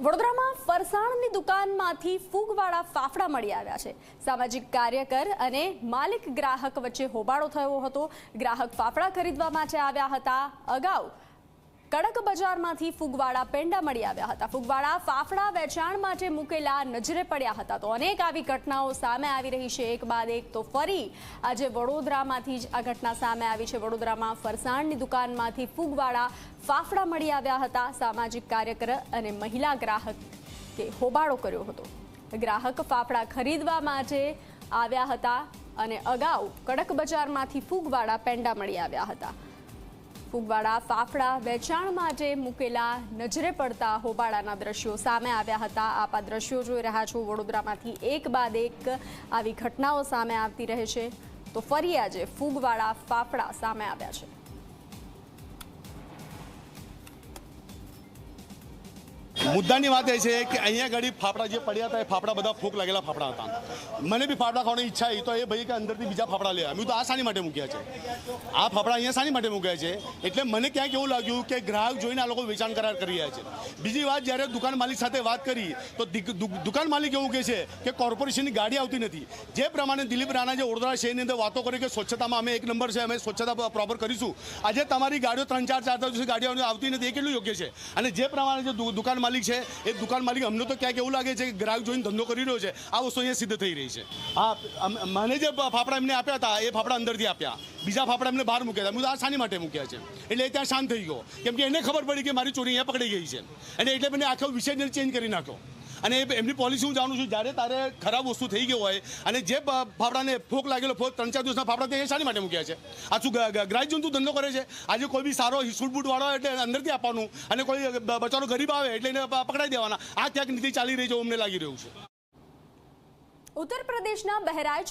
વડોદરામાં ફરસાણની દુકાનમાંથી ફૂગવાળા ફાફડા મળી આવ્યા છે. સામાજિક કાર્યકર અને માલિક ગ્રાહક વચ્ચે હોબાળો થયો હતો. ગ્રાહક ફાફડા ખરીદવા માટે આવ્યા હતા. અગાઉ કડક બજારમાંથી ફૂગવાળા પેંડા મળી આવ્યા હતા. ફૂગવાળા ફાફડા વેચાણ માટે મૂકેલા નજરે પડ્યા હતા. તો અનેક આવી ઘટનાઓ સામે આવી રહી છે. એક બાદ એક તો ફરી આજે વડોદરામાંથી જ આ ઘટના સામે આવી છે. વડોદરામાં ફરસાણની દુકાનમાંથી ફૂગવાળા ફાફડા મળી આવ્યા હતા. સામાજિક કાર્યકર અને મહિલા ગ્રાહક કે હોબાળો કર્યો હતો. ગ્રાહક ફાફડા ખરીદવા માટે આવ્યા હતા અને અગાઉ કડક બજારમાંથી ફૂગવાળા પેંડા મળી આવ્યા હતા. ફૂગવાળા ફાફડા વેચાણ માટે મૂકેલા નજરે પડતા હોબાળાના દ્રશ્યો સામે આવ્યા હતા. આપ આ દ્રશ્યો જોઈ રહ્યા છો વડોદરામાંથી એક બાદ એક આવી ઘટનાઓ સામે આવતી રહે છે. તો ફરી આજે ફૂગવાળા ફાફડા સામે આવ્યા છે. મુદ્દાની વાત એ છે કે અહીંયા ઘડી ફાફડા જે પડ્યા હતા એ ફાફડા બધા ફૂંક લાગેલા ફાફડા હતા. મને બી ફાફડા ખાવાની ઈચ્છા આવી. તો એ ભાઈ કે અંદરથી બીજા ફાફડા લે. અમે તો આ શાની માટે મૂક્યા છે. આ ફાફડા અહીંયા શાની માટે મૂક્યા છે? એટલે મને ક્યાંક એવું લાગ્યું કે ગ્રાહક જોઈને આ લોકો વેચાણ કરાર કરી રહ્યા છે. બીજી વાત, જ્યારે દુકાન માલિક સાથે વાત કરી, તો દુકાન માલિક એવું કહે છે કે કોર્પોરેશનની ગાડી આવતી નથી. જે પ્રમાણે દિલીપ રાણા જે વડોદરા શહેરની અંદર વાતો કરી કે સ્વચ્છતામાં અમે એક નંબર છે, અમે સ્વચ્છતા પ્રોપર કરીશું. આજે તમારી ગાડીઓ ત્રણ ચાર ચાર ગાડીઓ આવતી નથી. એ કેટલું યોગ્ય છે? અને જે પ્રમાણે જે દુકાન માલિક છે. એ દુકાન માલિક, અમને તો ક્યાંક એવું લાગે છે કે ગ્રાહક જોઈને ધંધો કરી રહ્યો છે. આ વસ્તુ અહીંયા સિદ્ધ થઈ રહી છે. અમ- મને જે ફાફડા એમને આપ્યા હતા, એ ફાફડા અંદરથી આપ્યા. બીજા ફાફડા એમને બહાર મૂક્યા હતા. આ શાની માટે મૂક્યા છે. એટલે એ ત્યાં શાંત થઈ ગયો. કેમ કે એને ખબર પડી કે મારી ચોરી અહીંયા પકડી ગઈ છે. અને એટલે મને આખો વિષય ચેન્જ કરી નાખ્યો. અને એમની પોલિસી હું જાણું છું, જ્યારે તારે ખરાબ વસ્તુ થઈ ગયો હોય અને જે ફાફડાને ફોક લાગેલો ફોક ત્રણ ચાર દિવસના ફાફડા તે શાની માટે મૂક્યા છે? આ શું ગ્રાહક જંતુ ધંધો કરે છે? આજે કોઈ બી સારો સૂટ વાળો હોય એટલે અંદરથી આપવાનું અને કોઈ બચારો ગરીબ આવે એટલે એને પકડાઈ દેવાના. આ ક્યાંક નીતિ ચાલી રહી છે અમને લાગી રહ્યું છે. ઉત્તર પ્રદેશના બહેરાઇચ